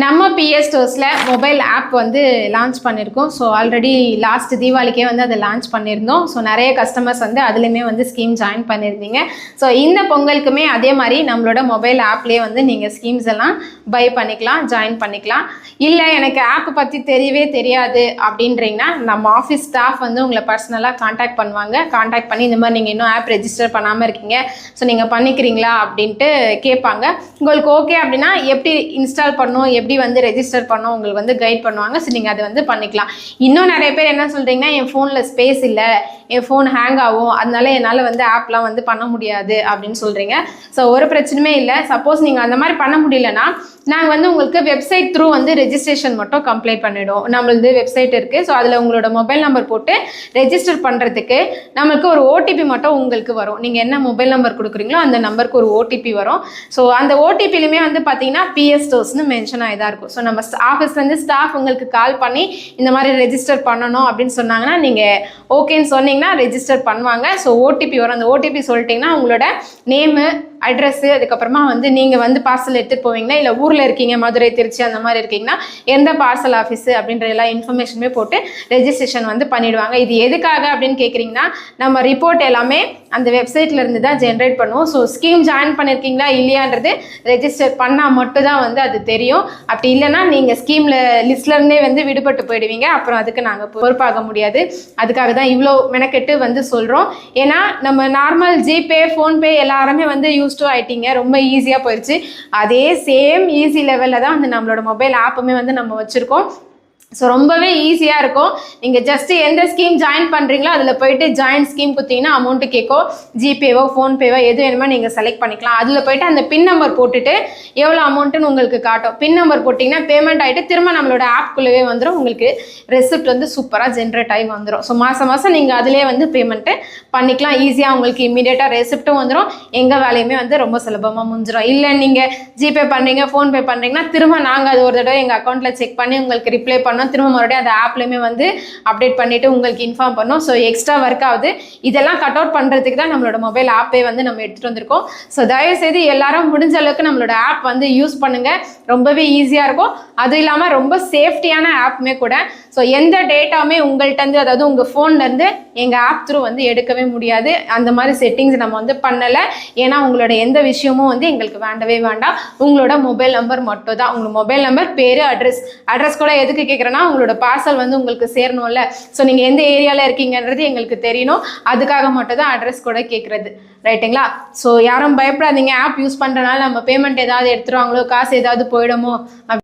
நம்ம பிஎஸ் ஸ்டோர்ஸில் mobile app வந்து லான்ச் பண்ணியிருக்கோம் ஸோ ஆல்ரெடி லாஸ்ட் தீபாவளிக்கே வந்து அதை லான்ச் பண்ணியிருந்தோம். ஸோ நிறைய கஸ்டமர்ஸ் வந்து அதுலேயுமே வந்து ஸ்கீம் ஜாயின் பண்ணியிருந்தீங்க. ஸோ இந்த பொங்கலுக்குமே அதே மாதிரி நம்மளோட மொபைல் ஆப்லேயே வந்து நீங்கள் ஸ்கீம்ஸ் எல்லாம் பை பண்ணிக்கலாம் ஜாயின் பண்ணிக்கலாம். இல்லை எனக்கு ஆப் பற்றி தெரியவே தெரியாது அப்படின்றீங்கன்னா நம்ம ஆஃபீஸ் ஸ்டாஃப் வந்து உங்களை பர்சனலாக காண்டாக்ட் பண்ணுவாங்க. காண்டாக்ட் பண்ணி இந்த மாதிரி நீங்கள் இன்னும் ஆப் ரெஜிஸ்டர் பண்ணாமல் இருக்கீங்க. ஸோ நீங்கள் பண்ணிக்கிறீங்களா அப்படின்ட்டு கேட்பாங்க. உங்களுக்கு ஓகே அப்படின்னா எப்படி இன்ஸ்டால் பண்ணணும் எப்படி வந்து ரெஜிஸ்டர் பண்ணோம் உங்களுக்கு வந்து கைட் பண்ணுவாங்க. ஸோ நீங்கள் அதை வந்து பண்ணிக்கலாம். இன்னும் நிறைய பேர் என்ன சொல்கிறீங்கன்னா என் ஃபோனில் ஸ்பேஸ் இல்லை என் ஃபோன் ஹேங் ஆகும் அதனால என்னால் வந்து ஆப்லாம் வந்து பண்ண முடியாது அப்படின்னு சொல்கிறீங்க ஸோ ஒரு பிரச்சனையுமே இல்லை. சப்போஸ் நீங்கள் அந்த மாதிரி பண்ண முடியலன்னா நாங்கள் வந்து உங்களுக்கு வெப்சைட் த்ரூ வந்து ரெஜிஸ்ட்ரேஷன் மட்டும் கம்ப்ளீட் பண்ணிவிடுவோம் நம்மளது வெப்சைட் இருக்குது ஸோ அதில் உங்களோட மொபைல் நம்பர் போட்டு ரெஜிஸ்டர் பண்ணுறதுக்கு நம்மளுக்கு ஒரு ஓடிபி மட்டும் உங்களுக்கு வரும். நீங்கள் என்ன மொபைல் நம்பர் கொடுக்குறீங்களோ அந்த நம்பருக்கு ஒரு ஓடிபி வரும். ஸோ அந்த ஓடிபிலுமே வந்து பார்த்தீங்கன்னா பிஎஸ் ஸ்டோர்ஸ்னு மென்ஷன் கொஞ்சம் இதாக இருக்கும் ஸோ நம்ம ஆஃபீஸ்லேருந்து ஸ்டாஃப் உங்களுக்கு கால் பண்ணி இந்த மாதிரி ரெஜிஸ்டர் பண்ணணும் அப்படின்னு சொன்னாங்கன்னா நீங்கள் ஓகேன்னு சொன்னீங்கன்னா ரெஜிஸ்டர் பண்ணுவாங்க. ஸோ ஓடிபி வரும். அந்த ஓடிபி சொல்லிட்டீங்கன்னா உங்களோட நேமு அட்ரஸ்ஸு அதுக்கப்புறமா வந்து நீங்கள் வந்து பார்சல் எடுத்துகிட்டு போவீங்கன்னா இல்லை ஊரில் இருக்கீங்க மதுரை திருச்சி அந்த மாதிரி இருக்கீங்கன்னா எந்த பார்சல் ஆஃபீஸு அப்படின்ற எல்லா இன்ஃபர்மேஷனுமே போட்டு ரெஜிஸ்ட்ரேஷன் வந்து பண்ணிவிடுவாங்க இது எதுக்காக அப்படின்னு கேட்குறீங்கன்னா நம்ம ரிப்போர்ட் எல்லாமே அந்த வெப்சைட்லேருந்து தான் ஜென்ரேட் பண்ணுவோம். ஸோ ஸ்கீம் ஜாயின் பண்ணியிருக்கீங்களா இல்லையான்றது ரெஜிஸ்டர் பண்ணால் மட்டும் தான் வந்து அது தெரியும். அப்படி இல்லைன்னா நீங்கள் ஸ்கீமில் லிஸ்ட்லேருந்தே வந்து விடுபட்டு போயிடுவீங்க. அப்புறம் அதுக்கு நாங்கள் பொறுப்பாக முடியாது. அதுக்காக தான் இவ்வளோ மெனக்கெட்டு வந்து சொல்கிறோம் ஏன்னா நம்ம நார்மல் ஜிபே ஃபோன்பே எல்லாருமே வந்து யூஸ் டு ஆயிட்டீங்க ரொம்ப ஈஸியாக போயிடுச்சு அதே சேம் ஈஸி லெவலில் தான் வந்து நம்மளோட மொபைல் ஆப்புமே வந்து நம்ம வச்சுருக்கோம். ஸோ ரொம்பவே ஈஸியாக இருக்கும். நீங்கள் ஜஸ்ட்டு எந்த ஸ்கீம் ஜாயின் பண்ணுறீங்களோ அதில் போயிட்டு ஜாயின் ஸ்கீம் கொடுத்தீங்கன்னா அமௌண்ட்டு கேட்கும் ஜிபேவோ ஃபோன்பேவோ எது வேணுமோ நீங்கள் செலக்ட் பண்ணிக்கலாம். அதில் போயிட்டு அந்த பின் நம்பர் போட்டுட்டு எவ்வளோ அமௌண்ட்டுன்னு உங்களுக்கு காட்டும். பின் நம்பர் போட்டிங்கன்னா பேமெண்ட் ஆகிட்டு திரும்ப நம்மளோட ஆப்குள்ளவே வந்துடும் உங்களுக்கு ரெசிப்ட் வந்து சூப்பராக ஜென்ரேட் ஆகி வந்துடும் ஸோ மாதம் மாதம் நீங்கள் அதிலே வந்து பேமெண்ட்டு பண்ணிக்கலாம். ஈஸியாக உங்களுக்கு இமீடியட்டாக ரெசிப்ட்டும் வந்துடும் எங்கள் வேலையுமே வந்து ரொம்ப சுலபமாக முடிஞ்சிடும் இல்லை நீங்கள் ஜிபே பண்ணுறீங்க ஃபோன்பே பண்ணுறீங்கன்னா திரும்ப நாங்கள் அது ஒரு தடவை எங்கள் அக்கௌண்ட்டில் செக் பண்ணி உங்களுக்கு ரிப்ளை பண்ணோம் திரும்ப மறுபடியும் அந்த ஆப்லேயுமே வந்து அப்டேட் பண்ணிவிட்டு உங்களுக்கு இன்ஃபார்ம் பண்ணோம். ஸோ எக்ஸ்ட்ரா ஒர்க் ஆகுது. இதெல்லாம் கட் அவுட் பண்ணுறதுக்கு தான் நம்மளோட மொபைல் ஆப்பே வந்து நம்ம எடுத்துகிட்டு வந்திருக்கோம். ஸோ தயவுசெய்து எல்லாரும் முடிஞ்ச அளவுக்கு நம்மளோட ஆப் வந்து யூஸ் பண்ணுங்கள் ரொம்பவே ஈஸியாக இருக்கும். அதுவும் இல்லாமல் ரொம்ப சேஃப்டியான ஆப்புமே கூட. ஸோ எந்த டேட்டாவுமே உங்கள்கிட்டருந்து அதாவது உங்கள் ஃபோன்லேருந்து எங்கள் ஆப் த்ரூ வந்து எடுக்கவே முடியாது. அந்த மாதிரி செட்டிங்ஸ் நம்ம வந்து பண்ணலை. ஏன்னா உங்களோட எந்த விஷயமும் வந்து எங்களுக்கு வேண்டவே வேண்டாம். உங்களோட மொபைல் நம்பர் மட்டும் தான் உங்களோட மொபைல் நம்பர் பேர் அட்ரஸ் அட்ரஸ் கூட எதுக்கு கேட்குறேன்னா உங்களோட பார்சல் வந்து உங்களுக்கு சேரணும்ல. ஸோ நீங்கள் எந்த ஏரியாவில் இருக்கீங்கன்றது எங்களுக்கு தெரியணும். அதுக்காக மட்டும் தான் அட்ரஸ் கூட கேட்குறது ரைட்டுங்களா ஸோ யாரும் பயப்படாதீங்க. ஆப் யூஸ் பண்ணுறனால நம்ம பேமெண்ட் ஏதாவது எடுத்துருவாங்களோ காசு ஏதாவது போயிடுமோ